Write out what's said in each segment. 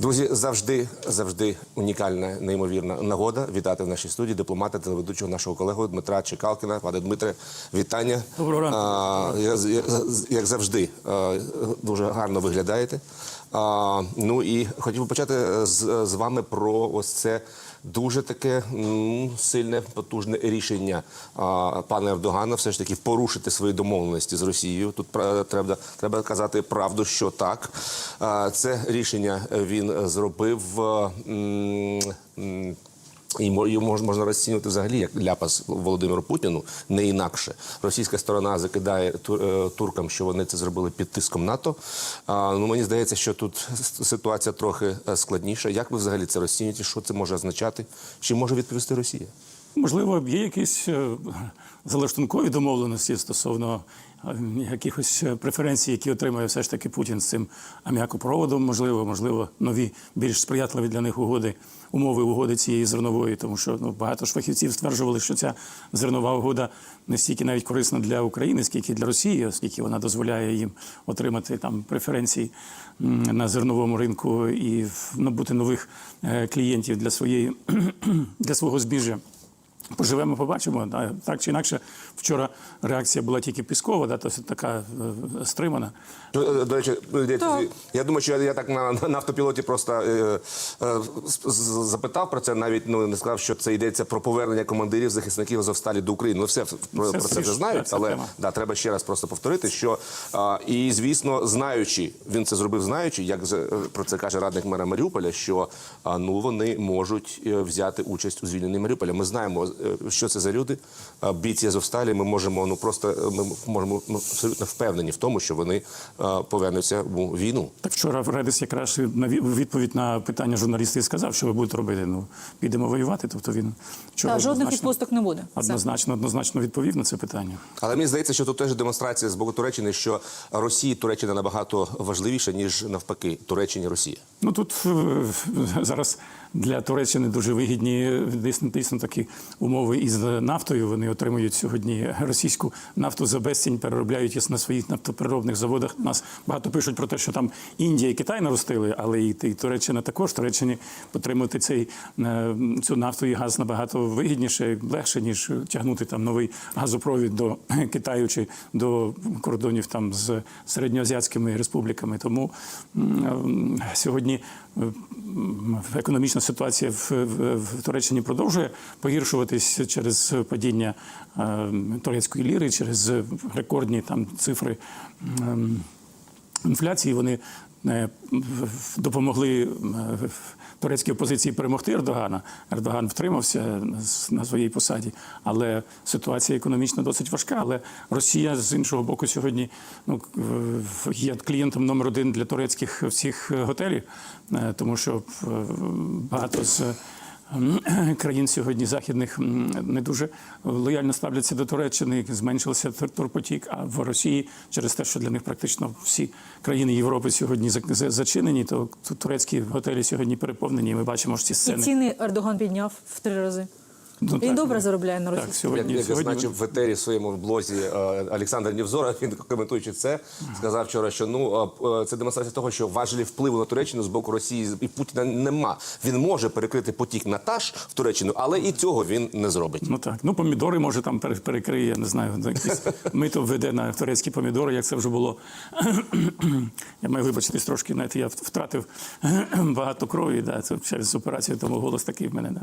Друзі, завжди, завжди унікальна, неймовірна нагода вітати в нашій студії дипломата телеведучого нашого колегу Дмитра Чекалкіна. Пане Дмитре, вітання. Доброго ранку. А, я- я- як завжди, дуже гарно виглядаєте. А, ну і хотів би почати з, з вами про ось це дуже таке сильне, потужне рішення пана Ердогана все ж таки порушити свої домовленості з Росією. Тут треба, треба казати правду, що так. Це рішення він зробив. І мо- його мож- можна розцінювати взагалі як ляпас Володимиру Путіну, не інакше. Російська сторона закидає е, туркам, що вони це зробили під тиском НАТО. А, ну мені здається, що тут ситуація трохи е, складніша. Як ви взагалі це розцінюєте? Що це може означати? Чи може відповісти Росія? Можливо, є якісь е, залаштункові домовленості стосовно якихось преференцій, які отримує все ж таки Путін з цим аміакопроводом. Можливо, можливо, нові більш сприятливі для них угоди, умови угоди цієї зернової, тому що ну багато ж фахівців стверджували, що ця зернова угода не стільки навіть корисна для України, скільки для Росії, оскільки вона дозволяє їм отримати там преференції на зерновому ринку і набути нових е, клієнтів для своєї для свого збіжжя. Поживемо, побачимо. Да, Так чи інакше, вчора реакція була тільки піскова, да, тобто така е, стримана. Ну, е, До речі, я думаю, що я, я так на, на автопілоті просто е, е, запитав про це, навіть ну не сказав, що це йдеться про повернення командирів захисників Азовсталі до України. Ну все про, Це про це вже знають, це але тема. да, треба ще раз просто повторити, що а, і звісно, знаючи, він це зробив, знаючи, як з- е, про це каже радник мера Маріуполя, що а, ну вони можуть е, взяти участь у звільненні Маріуполя. Ми знаємо, е, що це за люди. А, Бійці Азовсталі. Ми можемо ну просто е, ми можемо ну, абсолютно впевнені в тому, що вони е, повернуться у війну. Так вчора Редис якраз на відповідь на питання журналістів сказав, що ви будете робити. Ну підемо воювати. Тобто він вчора Та, жодних відпусток не буде. Однозначно, однозначно відповів на це питання. Але мені здається, що тут теж демонстрація з боку Туреччини, що Росії Туреччина набагато важливіша ніж навпаки Туреччині Росія. Ну тут е, зараз для Туреччини дуже вигідні дійсно, дійсно такі умови із нафтою. Вони отримують сьогодні російську нафту за безцінь, переробляють її на своїх нафтопереробних заводах. Нас багато пишуть про те, що там Індія і Китай наростили, але і, і Туреччина також. Туреччині отримати цей е, цю нафту і газ набагато вигідніше, легше ніж тягнути там новий газопровід до Китаю чи до кордонів там з середньоазіатськими республіками. Тому е, сьогодні економічна ситуація в, в, в Туреччині продовжує погіршуватись через падіння е, турецької ліри, через рекордні там цифри. ем, інфляції вони допомогли е, турецькій опозиції перемогти Ердогана. Ердоган втримався на своїй посаді, але ситуація економічно досить важка. Але Росія з іншого боку сьогодні ну, є клієнтом номер один для турецьких всіх готелів, е, тому що е, багато з країн сьогодні західних не дуже лояльно ставляться до Туреччини, зменшився тур- турпотік. А в Росії через те, що для них практично всі країни Європи сьогодні зачинені, то турецькі готелі сьогодні переповнені. І ми бачимо ж ці І ціни Ердоган підняв в три рази. Ну, Він так, добре заробляє на Так, Росії. сьогодні, Як, як сьогодні зазначив в етері в своєму блозі е, Олександр Нівзора, він коментуючи це, сказав вчора, що ну е, це демонстрація того, що важелі впливу на Туреччину з боку Росії і Путіна нема. Він може перекрити потік на таж в Туреччину, але і цього він не зробить. Ну так, ну помідори може там пере- перекриє, я не знаю, якісь мито введе на турецькі помідори, як це вже було. я маю вибачитись трошки, знаєте, я втратив багато крові, да, це через операцію, тому голос такий в мене. Да.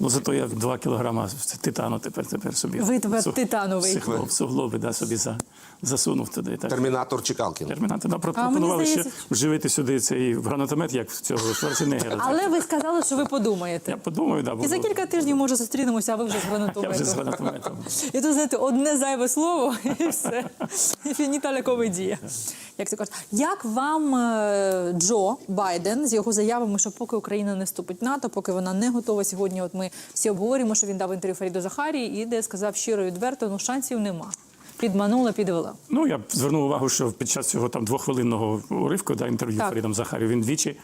Ну зато я два кілограма титану тепер, тепер собі. Ви тепер суг- титановий. суглоб- Суглоби, да, собі за, засунув туди. Так. Термінатор Чекалкін. Термінати да, пропонували ще вживити сюди цей гранатомет, як в цього Шварценеггера. Але ви сказали, що ви подумаєте. Я подумаю, да, І за кілька тижнів, може, зустрінемося, а ви вже з я вже з гранатометом. гранатометом. І тут, знаєте, одне зайве слово, і все. І фініталя комедія. Як це кажуть. Як вам е, Джо Байден з його заявами, що поки Україна не вступить в НАТО, поки вона не готова сьогодні, от ми всі обговорюємо, що він дав інтерв'ю Фаріду Захарії, і де сказав щиро і відверто, ну шансів нема. Підманула, підвела. Ну, я звернув увагу, що під час цього там двоххвилинного уривку да, інтерв'ю. Фарідом Захарію він двічі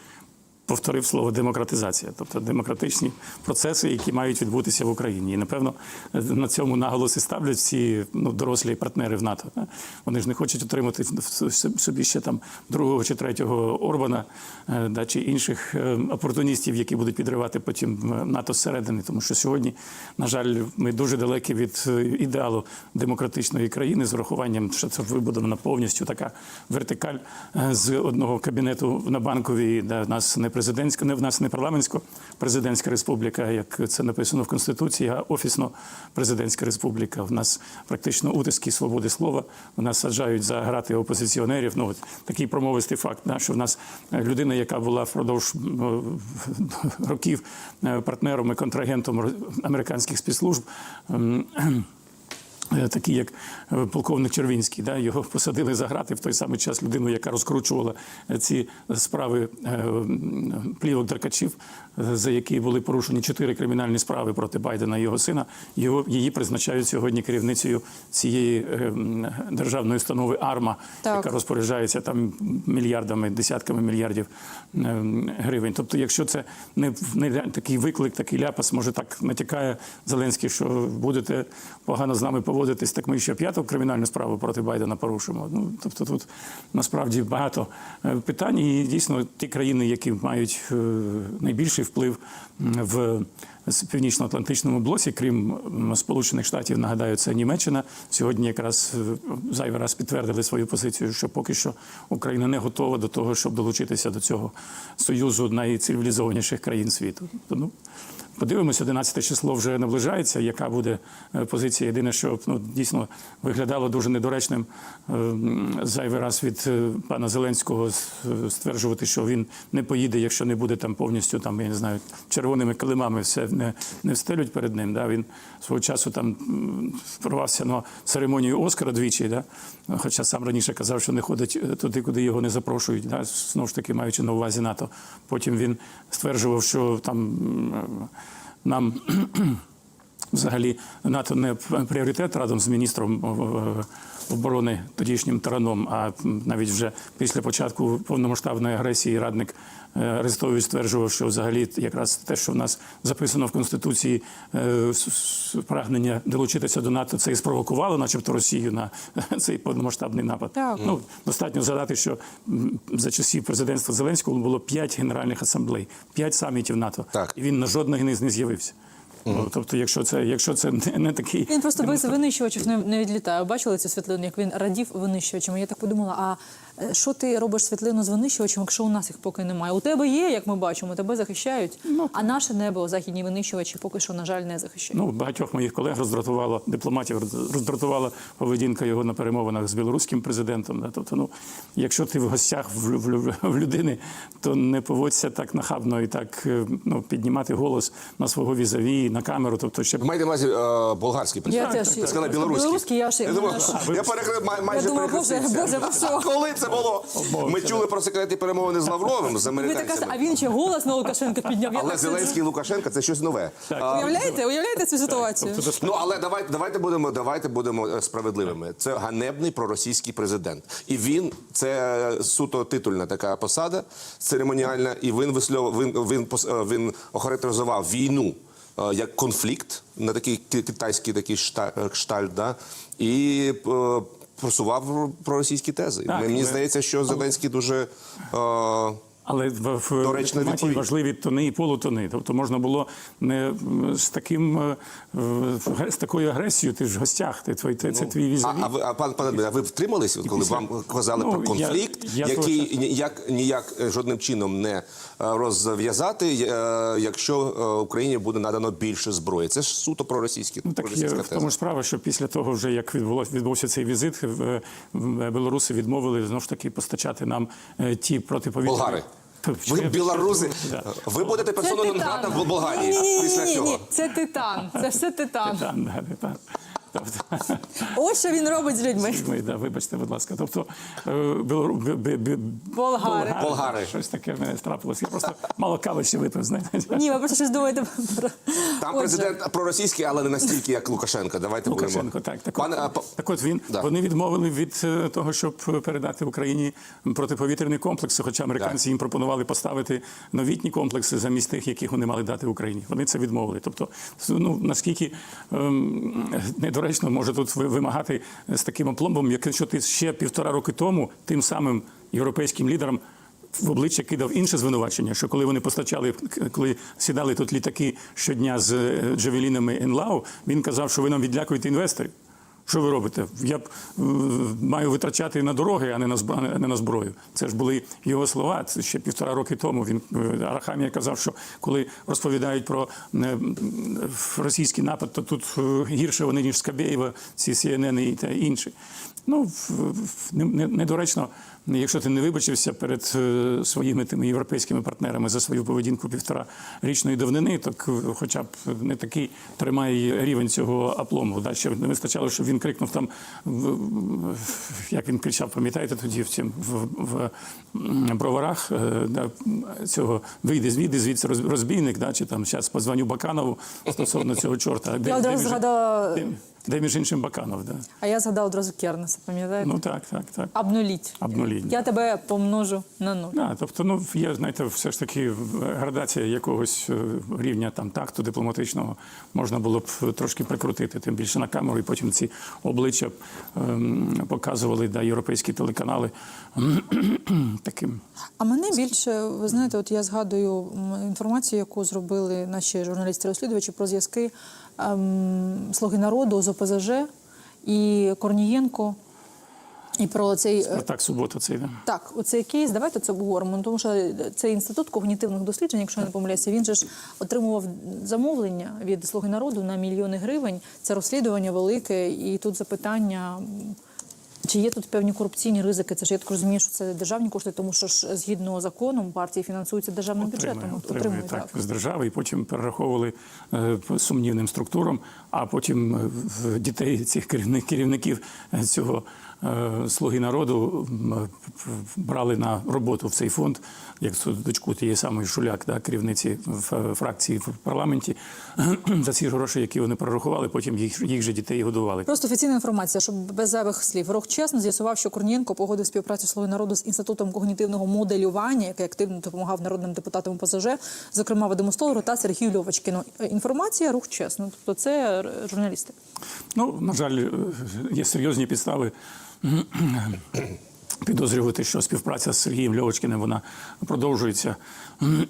повторив слово демократизація, тобто демократичні процеси, які мають відбутися в Україні. І напевно на цьому наголос і ставлять всі ну, дорослі партнери в НАТО. Вони ж не хочуть отримати в собі ще там другого чи третього Орбана е, да, чи інших е, опортуністів, які будуть підривати потім е, НАТО зсередини. Тому що сьогодні, на жаль, ми дуже далекі від ідеалу демократичної країни з врахуванням, що це вибудована повністю така вертикаль з одного кабінету на банковій, де нас не президентська, не в нас не парламентсько-президентська республіка, як це написано в Конституції, а офісно-президентська республіка. В нас практично утиски свободи слова. В нас саджають за грати опозиціонерів. Ну от такий промовистий факт, да, що в нас е, людина, яка була впродовж років е, партнером і контрагентом американських спецслужб. Е, Такий як е, полковник Червінський, да, його посадили за грати в той самий час людину, яка розкручувала е, ці справи плівок Деркачів, за які були порушені чотири кримінальні справи проти Байдена і його сина. Його її призначають сьогодні керівницею цієї державної установи АРМА, Так. яка розпоряджається там мільярдами, десятками мільярдів гривень. Тобто, якщо це не, не такий виклик, такий ляпас, може так натякає Зеленський, що будете погано з нами поводитись, так ми ще п'яту кримінальну справу проти Байдена порушимо. Ну тобто тут насправді багато е, питань, і дійсно ті країни, які мають е, найбільший вплив в північно-атлантичному блоці, крім Сполучених Штатів, нагадаю, це Німеччина. Сьогодні якраз е, зайвий раз підтвердили свою позицію, що поки що Україна не готова до того, щоб долучитися до цього союзу найцивілізованіших країн світу. Тобто, ну, Подивимось, 11 число вже наближається. Яка буде е, позиція? Єдине, що ну, дійсно виглядало дуже недоречним е, зайвий раз від е, пана Зеленського стверджувати, що він не поїде, якщо не буде там повністю там, я не знаю, червоними килимами все не, не встелють перед ним. Да? Він свого часу там впорвався на церемонію Оскара двічі, да? хоча сам раніше казав, що не ходить туди, куди його не запрошують. Да? Знову ж таки, маючи на увазі НАТО. Потім він стверджував, що там нам взагалі НАТО не пріоритет разом з міністром оборони тодішнім Тараном, а навіть вже після початку повномасштабної агресії радник Арестович стверджував, що взагалі якраз те, що в нас записано в Конституції, е, прагнення долучитися до НАТО, це і спровокувало, начебто, Росію на цей повномасштабний напад. Так. Ну, достатньо згадати, що за часів президентства Зеленського було п'ять генеральних асамблей, п'ять самітів НАТО. Так. І він на жодних не з'явився. Ну, тобто, якщо це, якщо це не, не такий Він просто без винищувачів не, не відлітає. Бачили цю світлину, як він радів винищувачами. Я так подумала: а е, що ти робиш світлину з винищувачем, якщо у нас їх поки немає? У тебе є, як ми бачимо, тебе захищають. ну, а наше небо, західні винищувачі, поки що, на жаль, не захищають. Ну, багатьох моїх колег роздратувало, дипломатів роз- роздратувала поведінка його на перемовинах з білоруським президентом. Да? Тобто, ну, якщо ти в гостях в, в, в людини, то не поводься так нахабно і так е, ну, піднімати голос на свого візаві, на камеру. Тобто, ще маєте на увазі е, болгарський Я президент? теж- сказали просто білоруський. білоруський, я ж- я, думав, мене ж- я перекрив май, майже Я думаю, боже, перехрестився. боже, ви що? А коли це було? Ми чули про секретні перемовини з Лавровим, з американцями. а він ще голос на Лукашенка підняв. Але Зеленський і Лукашенко це щось нове. Уявляєте, уявляєте цю ситуацію? Ну але давайте, давайте будемо давайте будемо е, справедливими. Це ганебний проросійський президент, і він це е, суто титульна така посада церемоніальна. І він вислов він він е, він охарактеризував війну як конфлікт на такий ки- китайський такий шта- кштальт, да і е, просував проросійські тези. Так, Мені ви... здається, що Зеленський дуже. е, Але в, Доречна дипломатії відповідь. важливі тони і полутони. Тобто можна було не з таким е, з такою агресією. Ти ж в гостях, ти твій це, це твій А, а ви а пан пане а ви втримались, коли після- вам казали Ну, про конфлікт, я того який часу- ніяк ніяк е, жодним чином не е, розв'язати, якщо Україні буде надано більше зброї? Це ж суто проросійські Ну, так є, проросійська в тому ж справа, що після того, вже як відбулося відбувся цей візит, в- в- білоруси відмовили знову ж таки постачати нам ті протиповітряні. Болгари. Та, Ви білоруси, ви будете персоною титан. в Болгарії Ні, ні, ні, після ні, цього. ні. Це титан. Це все титан. Титан, да, та. Тобто, Ось що він робить з людьми. ми, да, вибачте, будь ласка. Тобто, е, білору- бі- бі- бі- Болгари. Болгари. Щось таке в мене трапилось. Я просто мало кави ще випив, знаєте. Ні, ви просто щось думаєте про Там Отже, президент проросійський, але не настільки, як Лукашенко. Давайте Лукашенко, будемо. так. Так, Пане, а, от, по- так от він Да. вони відмовили від е, того, щоб передати Україні протиповітряні комплекси, хоча американці їм пропонували поставити новітні комплекси замість тих, яких вони мали дати Україні. Вони це відмовили. Тобто, ну наскільки ем, недоречно може тут вимагати з таким опломбом, якщо ти ще півтора роки тому тим самим європейським лідерам. В обличчя кидав інше звинувачення, що коли вони постачали, коли сідали тут літаки щодня з е, джавелінами Енлау, він казав, що ви нам відлякуєте інвесторів. Що ви робите? Я б маю витрачати на дороги, а не на а не на зброю. Це ж були його слова. Це ще півтора роки тому. Він е, Арахамія казав, що коли розповідають про російський напад, то тут е, гірше вони ніж Скабєєва, ці CNN і та інші. Ну в- не- недоречно, якщо ти не вибачився перед е, своїми тими європейськими партнерами за свою поведінку півтора річної давнини, так е, хоча б не такий тримає рівень цього аплому. Да? Ще не вистачало, щоб він крикнув там, як він кричав, пам'ятаєте тоді в цім в, в броварах е, да, цього вийди звідти, звідси роз- розбійник, да, чи там зараз позвоню Баканову стосовно цього чорта. Я одразу згадала, де, між іншим Баканов, да. а я згадала одразу Кернеса, пам'ятаєте? Ну так, так, так. Обнуліть. Обнуліть. Я тебе помножу на нуль. Да, тобто, ну є, знаєте, все ж таки градація якогось е, рівня там такту дипломатичного можна було б трошки прикрутити, тим більше на камеру, і потім ці обличчя ем, показували да, європейські телеканали таким. А мене більше, ви знаєте, от я згадую інформацію, яку зробили наші журналісти-розслідувачі про зв'язки Слуги народу з ОПЗЖ і Корнієнко. І про цей е, Так, субота цей да. Так, оцей кейс, давайте це обговоримо. Тому що цей інститут когнітивних досліджень, якщо я не помиляюся, він же ж отримував замовлення від Слуги народу на мільйони гривень. Це розслідування велике, і тут запитання. Чи є тут певні корупційні ризики? Це ж я так розумію, що це державні кошти, тому що ж згідно законом партії фінансуються державним бюджетом. Отримує, отримує так, так, з держави, і потім перераховували е, сумнівним структурам, а потім е, дітей цих керівни- керівників е, цього е, слуги народу брали на роботу в цей фонд, як дочку тієї самої Шуляк, да, керівниці фракції в парламенті, за ці гроші, які вони перерахували, потім їх, їх же дітей годували. Просто офіційна інформація, щоб без зайвих слів. Рух чесно з'ясував, що Корнієнко погодив співпрацю «Слуги народу з інститутом когнітивного моделювання, який активно допомагав народним депутатам ПСЖ, зокрема Вадиму Столару та Сергію Льовочкіну. Інформація рух чесно. Тобто це журналісти. Ну, на жаль, е, є серйозні підстави підозрювати, що співпраця з Сергієм Льовочкиним вона продовжується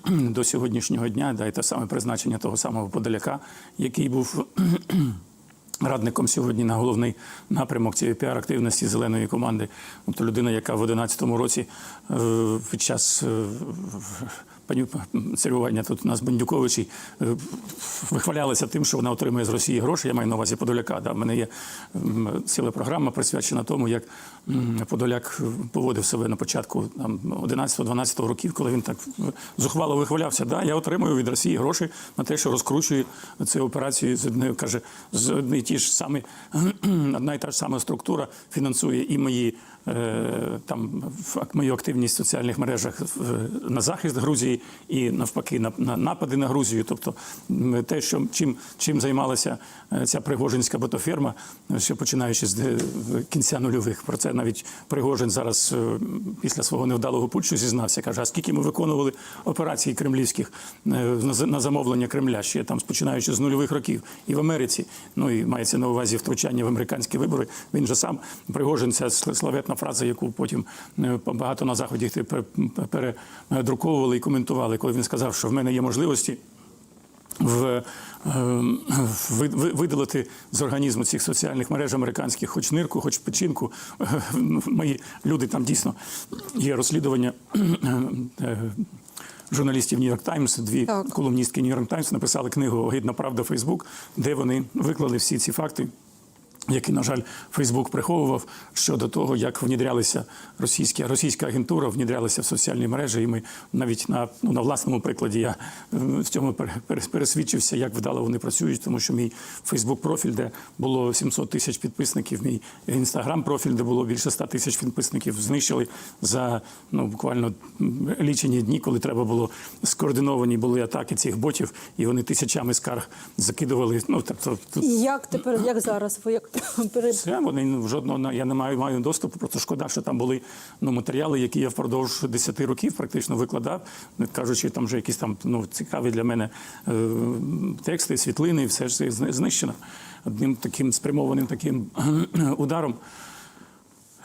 до сьогоднішнього дня. Да, і те саме призначення того самого Подоляка, який був радником сьогодні на головний напрямок цієї піар-активності зеленої команди. Тобто людина, яка в 2011 році е, під час паню царювання тут у нас Бандюковичі е, вихвалялася тим, що вона отримує з Росії гроші. Я маю на увазі Подоляка. Да. В мене є ціла програма присвячена тому, як Подоляк поводив себе на початку там, 11-12 років, коли він так зухвало вихвалявся. Да, я отримую від Росії гроші на те, що розкручую цю операцію з однією, каже, з одні ті ж самі, одна і та ж сама структура фінансує і мої там в- мою активність в соціальних мережах на захист Грузії і навпаки на, на напади на Грузію. Тобто те, що чим, чим займалася е, ця пригожинська ботоферма, е, ще починаючи з кінця нульових. Про це навіть Пригожин зараз е, після свого невдалого путчу зізнався. Каже, а скільки ми виконували операцій кремлівських е, на замовлення Кремля ще там, починаючи з нульових років і в Америці. Ну і мається на увазі втручання в американські вибори. Він же сам Пригожин, ця сл- славетна фраза, яку потім е, багато на заході передруковували і коментували, коли він сказав, що в мене є можливості. В, е, ви- видалити з організму цих соціальних мереж американських хоч нирку, хоч печінку. Мої люди там дійсно є розслідування е, журналістів Нью-Йорк Таймс, дві Так. колумністки Нью-Йорк Таймс написали книгу Огидна правда Фейсбук, де вони виклали всі ці факти. Який, на жаль, Фейсбук приховував щодо того, як внідрялися російські російська агентура, внідрялася в соціальні мережі. І ми навіть на ну на власному прикладі я в цьому пер- пер- пересвідчився, як вдало вони працюють, тому що мій Фейсбук профіль, де було 700 тисяч підписників, мій інстаграм профіль, де було більше 100 тисяч підписників, знищили за ну буквально лічені дні, коли треба було скоординовані були атаки цих ботів, і вони тисячами скарг закидували. Ну тобто як тепер, як зараз? Ви як це вони ну, жодного я не маю маю доступу. Просто шкода, що там були ну матеріали, які я впродовж 10 років практично викладав. Не кажучи, там вже якісь там ну цікаві для мене е, тексти, світлини, все ж це знищено одним таким спрямованим таким ударом.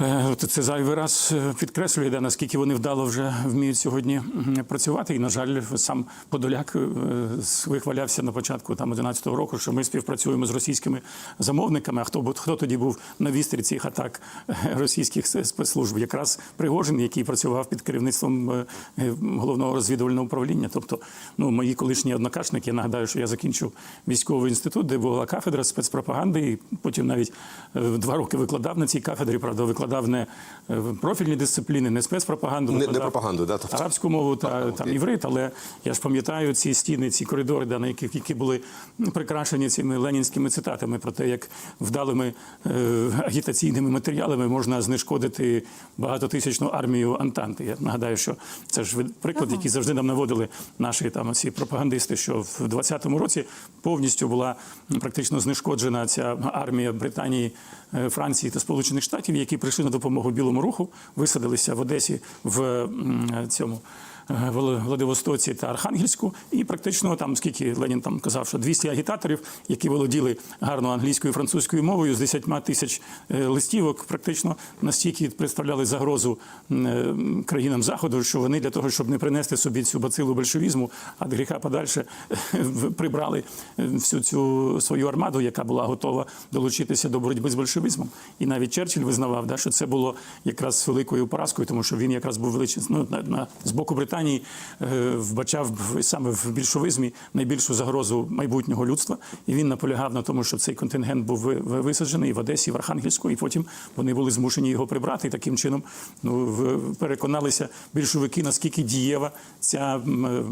Е, Це зайвий раз е, підкреслює, да, наскільки вони вдало вже вміють сьогодні працювати. І, на жаль, сам Подоляк е, вихвалявся на початку там 11-го року, що ми співпрацюємо з російськими замовниками. А хто хто тоді був на вістрі цих атак російських спецслужб? Якраз Пригожин, який працював під керівництвом головного розвідувального управління. Тобто, ну мої колишні однокашники. Я нагадаю, що я закінчив військовий інститут, де була кафедра спецпропаганди, і потім навіть два роки викладав на цій кафедрі. Правда, викладав не е, профільні дисципліни, не спецпропаганду, Не- не пропаганду, да, тобто? арабську мову та там іврит, але я ж пам'ятаю ці стіни, ці коридори, да, на яких які були ну, прикрашені цими ленінськими цитатами про те, як вдалими е, агітаційними матеріалами можна знешкодити багатотисячну армію Антанти. Я нагадаю, що це ж ви- приклад, який завжди нам наводили наші там ці пропагандисти, що в 20-му році повністю була практично знешкоджена ця армія Британії, е, Франції та Сполучених Штатів, які прийшли на допомогу Білому руху, висадилися в Одесі в цьому. Е, Владивостоці та Архангельську, і практично там, скільки Ленін там казав, що 200 агітаторів, які володіли гарно англійською і французькою мовою, з 10 тисяч е, листівок, практично настільки представляли загрозу е, країнам заходу, що вони для того, щоб не принести собі цю бацилу большевізму, а гріха подальше прибрали всю цю свою армаду, яка була готова долучитися до боротьби з большевизмом. І навіть Черчилль визнавав, да, що це було якраз великою поразкою, тому що він якраз був величезним ну, на, на з боку Британії е, вбачав саме в більшовизмі найбільшу загрозу майбутнього людства. І він наполягав на тому, щоб цей контингент був ви- ви- висаджений в Одесі, в Архангельську, і потім вони були змушені його прибрати. І таким чином ну, переконалися більшовики, наскільки дієва ця, е,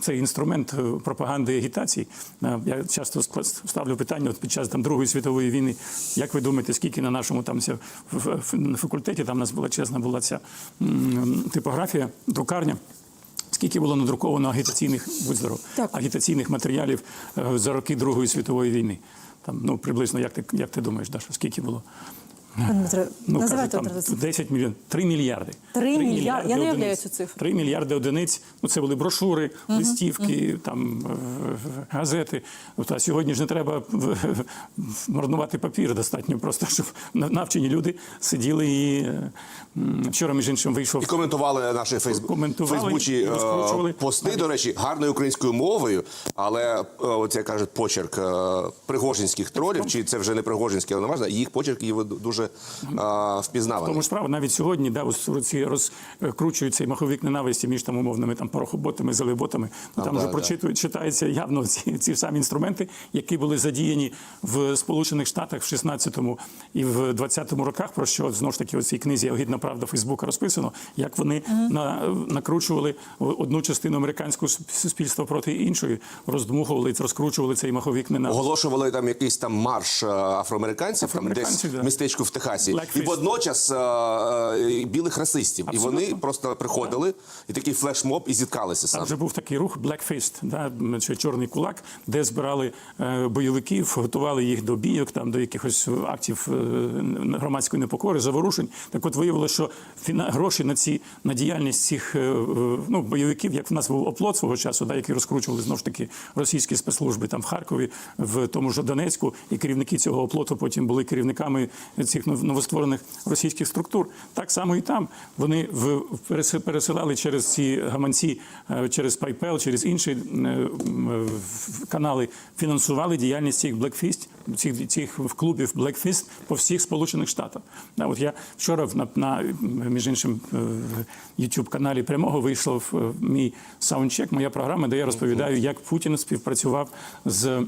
цей інструмент е, пропаганди і агітації. Я часто ставлю питання от під час там Другої світової війни. Як ви думаєте, скільки на нашому там на факультеті там у нас величезна була ця типографія, друкарня? Скільки було надруковано агітаційних будь здоров, агітаційних матеріалів е, за роки Другої світової війни? Там ну приблизно як ти як ти думаєш, Даша, скільки було? Пане Дмитре, Ну, називайте кажуть, там 10 мільйонів, 3 мільярди. Три мільярди. Я не уявляю одиниць. цю цифру. 3 мільярди одиниць. Ну, це були брошури, листівки, там, е, газети. От, а сьогодні ж не треба в- марнувати папір, достатньо просто, щоб навчені люди сиділи і е, вчора, між іншим, вийшов І коментували наші фейсбук Коментували, фейсбучі е, розкручували. пости, до речі, гарною українською мовою, але е, як кажуть, почерк е, пригожинських тролів, чи це вже не пригожинські, але не важливо, їх почерк є дуже е, впізнаваний. Тому справа навіть сьогодні, да, ось ці розкручують цей маховик ненависті між там умовними там порохоботами, зелеботами. Ну, там да, вже да. прочитують, читаються явно ці, ці самі інструменти, які були задіяні в Сполучених Штатах в 16-му і в 20-му роках, про що знову ж таки у цій книзі Огідна правда Фейсбука розписано, як вони на, накручували одну частину американського суспільства проти іншої, роздмухували, розкручували цей маховик ненависті. Оголошували там якийсь там марш е, афроамериканців, там десь да. в містечку в Техасі, і водночас е, е, білих расистів. І вони просто приходили, і такий флешмоб, і зіткалися Там саме. вже був такий рух Black Fist, да, чи чорний кулак, де збирали е, бойовиків, готували їх до бійок, там до якихось актів громадської непокори, заворушень. Так от виявилося, що фіна, гроші на ці на діяльність цих ну, бойовиків, як в нас був оплот свого часу, да, які розкручували знову ж таки російські спецслужби там в Харкові, в тому ж Донецьку, і керівники цього оплоту потім були керівниками цих нов- новостворених російських структур. Так само і там вони в перес- пересилали через ці гаманці, е, через PayPal, через інші е, в- канали, фінансували діяльність цих Blackfist, цих, цих клубів Blackfist по всіх Сполучених Штатах. От я вчора на, на між іншим youtube каналі прямого вийшов е, мій саундчек, моя програма, де я розповідаю, як Путін співпрацював з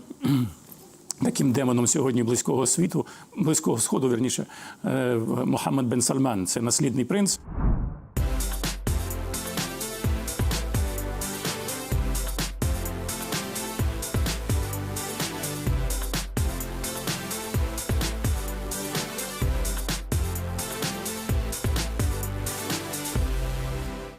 Таким демоном сьогодні близького світу, близького сходу, верніше, е, Мохаммед бен Сальман, це наслідний принц.